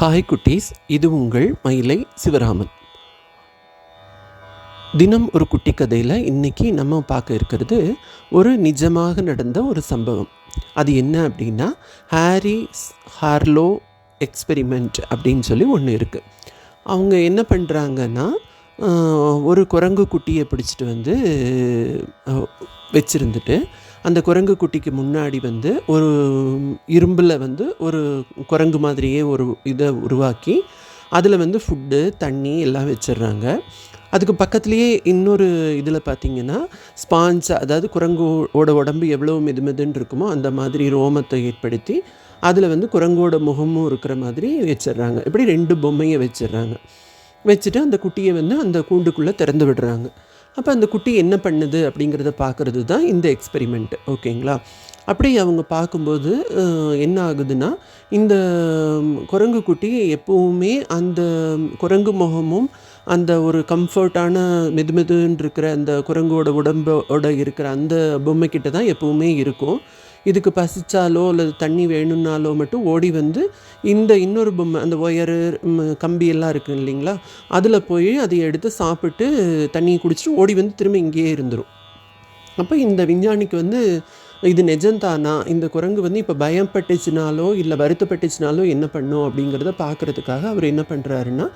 Hi குட்டீஸ் இது உங்கள் மயிலை சிவராமன். தினம் ஒரு குட்டி கதையில் இன்றைக்கி நம்ம பார்க்க இருக்கிறது ஒரு நிஜமாக நடந்த ஒரு சம்பவம். அது என்ன அப்படின்னா ஹாரி ஹார்லோ எக்ஸ்பெரிமெண்ட் அப்படின்னு சொல்லி ஒன்று இருக்குது அவங்க என்ன பண்ணுறாங்கன்னா ஒரு குரங்கு குட்டியை பிடிச்சிட்டு வந்து வச்சுருந்துட்டு அந்த குரங்கு குட்டிக்கு முன்னாடி வந்து ஒரு இரும்பில் வந்து ஒரு குரங்கு மாதிரியே ஒரு இதை உருவாக்கி அதில் வந்து ஃபுட்டு தண்ணி எல்லாம் வச்சிடுறாங்க. அதுக்கு பக்கத்துலேயே இன்னொரு இதில் பார்த்தீங்கன்னா ஸ்பான்ஸ் அதாவது குரங்கோட உடம்பு எவ்வளோ மெது மெதுன்னு இருக்குமோ அந்த மாதிரி ரோமத்தை ஏற்படுத்தி அதில் வந்து குரங்கோட முகமும் இருக்கிற மாதிரி வச்சிடுறாங்க. இப்படி ரெண்டு பொம்மையை வச்சிடுறாங்க. வச்சுட்டு அந்த குட்டியை வந்து அந்த கூண்டுக்குள்ளே திறந்து விடுறாங்க. அப்போ அந்த குட்டி என்ன பண்ணுது அப்படிங்கிறத பார்க்குறது தான் இந்த எக்ஸ்பெரிமெண்ட் ஓகேங்களா? அப்படி அவங்க பார்க்கும்போது என்ன ஆகுதுன்னா இந்த குரங்கு குட்டி எப்போவுமே அந்த குரங்கு முகமும் அந்த ஒரு கம்ஃபர்ட்டான மெது மெதுன்னு இருக்கிற அந்த குரங்கோட உடம்போட இருக்கிற அந்த பொம்மைக்கிட்ட தான் எப்போவுமே இருக்கும். இதுக்கு பசிச்சாலோ அல்லது தண்ணி வேணும்னாலோ மட்டும் ஓடி வந்து இந்த இன்னொரு பொம்மை அந்த ஒயரு கம்பி எல்லாம் இருக்குது இல்லைங்களா? அதில் போய் அதை எடுத்து சாப்பிட்டு தண்ணியை குடிச்சிட்டு ஓடி வந்து திரும்ப இங்கேயே இருந்துடும் அப்போ இந்த விஞ்ஞானிக்கு வந்து இது நிஜந்தானா இந்த குரங்கு வந்து இப்போ பயப்பட்டுச்சுனாலோ இல்லை வருத்தப்பட்டுச்சுனாலோ என்ன பண்ணும் அப்படிங்கிறத பார்க்குறதுக்காக அவர் என்ன பண்ணுறாருன்னா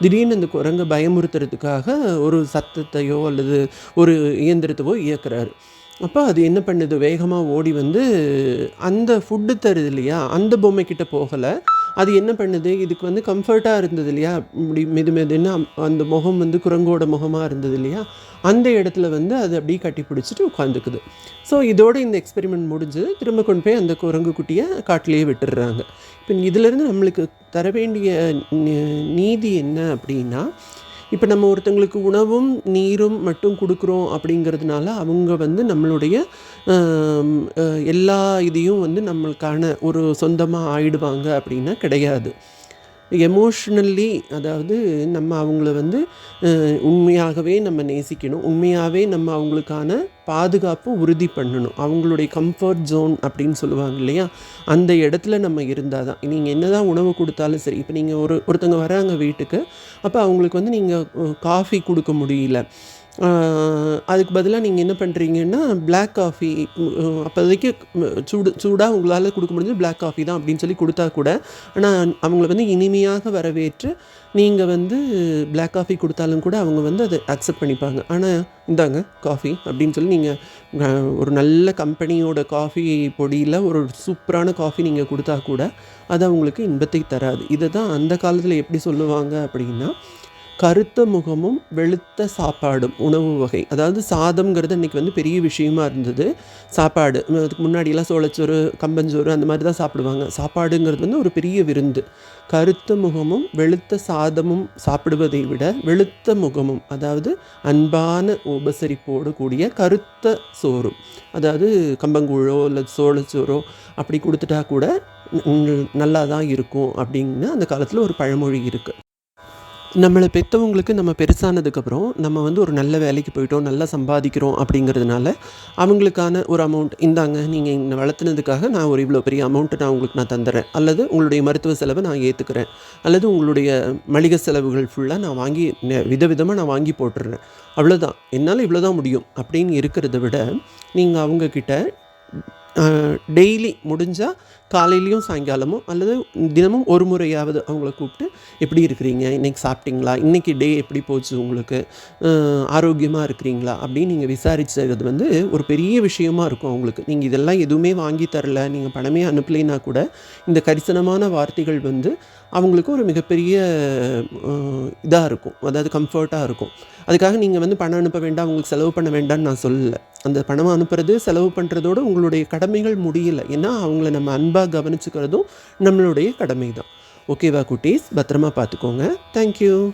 திடீர்னு இந்த குரங்கை பயமுறுத்துறதுக்காக ஒரு சத்தத்தையோ அல்லது ஒரு இயந்திரத்தையோ இயக்குறாரு. அப்போ அது என்ன பண்ணுது? வேகமாக ஓடி வந்து அந்த ஃபுட்டு தருது இல்லையா? அந்த பொம்மைக்கிட்ட போகலை. அது என்ன பண்ணுது? இதுக்கு வந்து கம்ஃபர்ட்டாக இருந்தது இல்லையா? இப்படி மெது மெதுன்னு அந்த முகம் வந்து குரங்கோட முகமாக இருந்தது இல்லையா? அந்த இடத்துல வந்து அது அப்படியே கட்டி பிடிச்சிட்டு உட்காந்துக்குது. ஸோ இதோட இந்த எக்ஸ்பெரிமெண்ட் முடிஞ்சு திரும்ப கொண்டு போய் அந்த குரங்கு குட்டியை காட்டிலேயே விட்டுடுறாங்க. இப்போ இதிலேருந்து நம்மளுக்கு தர வேண்டிய நீதி என்ன அப்படின்னா இப்போ நம்ம ஒருத்தங்களுக்கு உணவும் நீரும் மட்டும் கொடுக்குறோம் அப்படிங்கிறதுனால அவங்க வந்து நம்மளுடைய எல்லா இதையும் வந்து நம்மளுக்கான ஒரு சொந்தமாக ஆயிடுவாங்க அப்படின்னா கிடையாது. எமோஷ்னல்லி அதாவது நம்ம அவங்கள வந்து உண்மையாகவே நம்ம நேசிக்கணும். உண்மையாகவே நம்ம அவங்களுக்கான பாதுகாப்பு உறுதி பண்ணணும். அவங்களுடைய கம்ஃபர்ட் ஜோன் அப்படின்னு சொல்லுவாங்க இல்லையா? அந்த இடத்துல நம்ம இருந்தால் தான் நீங்கள் என்ன தான் உணவு கொடுத்தாலும் சரி இப்போ நீங்கள் ஒரு ஒருத்தங்க வராங்க வீட்டுக்கு அப்போ அவங்களுக்கு வந்து நீங்கள் காஃபி கொடுக்க முடியல. அதுக்கு பதிலாக நீங்கள் என்ன பண்ணுறீங்கன்னா பிளாக் காஃபி அப்போதைக்கு சூடு சூடாக உங்களால் கொடுக்க முடிஞ்சது பிளாக் காஃபி தான் அப்படின்னு சொல்லி கொடுத்தா கூட ஆனால் அவங்கள வந்து இனிமையாக வரவேற்று நீங்கள் வந்து பிளாக் காஃபி கொடுத்தாலும் கூட அவங்க வந்து அதை அக்செப்ட் பண்ணிப்பாங்க. ஆனால் இந்தாங்க காஃபி அப்படின்னு சொல்லி நீங்கள் ஒரு நல்ல கம்பெனியோட காஃபி பொடியில் ஒரு சூப்பரான காஃபி நீங்கள் கொடுத்தா கூட அது அவங்களுக்கு இன்பத்தை தராது. இதை தான் அந்த காலத்தில் எப்படி சொல்லுவாங்க அப்படின்னா கருத்த முகமும் வெளுத்த சாப்பாடும் உணவு வகை. அதாவது சாதம்ங்கிறது அன்றைக்கி வந்து பெரிய விஷயமா இருந்தது. சாப்பாடு. அதுக்கு முன்னாடியெல்லாம் சோளச்சோறு கம்பஞ்சோறு அந்த மாதிரி தான் சாப்பிடுவாங்க. சாப்பாடுங்கிறது வந்து ஒரு பெரிய விருந்து. கருத்த முகமும் வெளுத்த சாதமும் சாப்பிடுவதை விட வெளுத்த முகமும் அதாவது அன்பான உபசரிப்போடு கூடிய கருத்த சோறும். அதாவது கம்பங்கூழோ இல்லை சோளச்சோறோ அப்படி கொடுத்துட்டா கூட நல்லா தான் இருக்கும் அப்படின்னு அந்த காலத்தில் ஒரு பழமொழி இருக்குது நம்மளை பெற்றவங்களுக்கு நம்ம பெருசானதுக்கப்புறம் நம்ம வந்து ஒரு நல்ல வேலைக்கு போயிட்டோம் நல்லா சம்பாதிக்கிறோம் அப்படிங்கிறதுனால அவங்களுக்கான ஒரு அமௌண்ட் இந்தாங்க நீங்கள் என்னை வளர்த்துனதுக்காக நான் ஒரு இவ்வளோ பெரிய அமௌண்ட்டு நான் உங்களுக்கு நான் தந்துடுறேன் அல்லது உங்களுடைய மருத்துவ செலவை நான் ஏற்றுக்கிறேன் அல்லது உங்களுடைய மளிகை செலவுகள் ஃபுல்லாக நான் வாங்கி விதவிதமாக நான் வாங்கி போட்டுடுறேன் அவ்வளோதான் என்னால் இவ்வளோ தான் முடியும் அப்படின்னு இருக்கிறத விட நீங்கள் அவங்கக்கிட்ட டெய்லி முடிஞ்சால் காலையிலையும் சாயங்காலமும் அல்லது தினமும் ஒரு முறையாவது அவங்கள கூப்பிட்டு எப்படி இருக்கிறீங்க? இன்றைக்கி சாப்பிட்டீங்களா? இன்றைக்கி டே எப்படி போச்சு உங்களுக்கு? ஆரோக்கியமாக இருக்கிறீங்களா? அப்படின்னு நீங்கள் விசாரிச்சது வந்து ஒரு பெரிய விஷயமா இருக்கும் அவங்களுக்கு. நீங்கள் இதெல்லாம் எதுவுமே வாங்கி தரல நீங்கள் பணமே அனுப்பலைன்னா கூட இந்த கரிசனமான வார்த்தைகள் வந்து அவங்களுக்கு ஒரு மிகப்பெரிய இதாக இருக்கும். அதாவது கம்ஃபர்ட்டாக இருக்கும். அதுக்காக நீங்கள் வந்து பணம் அனுப்ப வேண்டாம் உங்களுக்கு செலவு பண்ண வேண்டாம்னு நான் சொல்லலை. அந்த பணம் அனுப்புறது செலவு பண்ணுறதோடு உங்களுடைய கடமைகள் முடியலை. ஏன்னா அவங்கள நம்ம அன்பாக கவனிச்சுக்கிறதும் நம்மளுடைய கடமை தான் ஓகேவா குட்டீஸ்? பத்திரமா பார்த்துக்கோங்க. தேங்க்யூ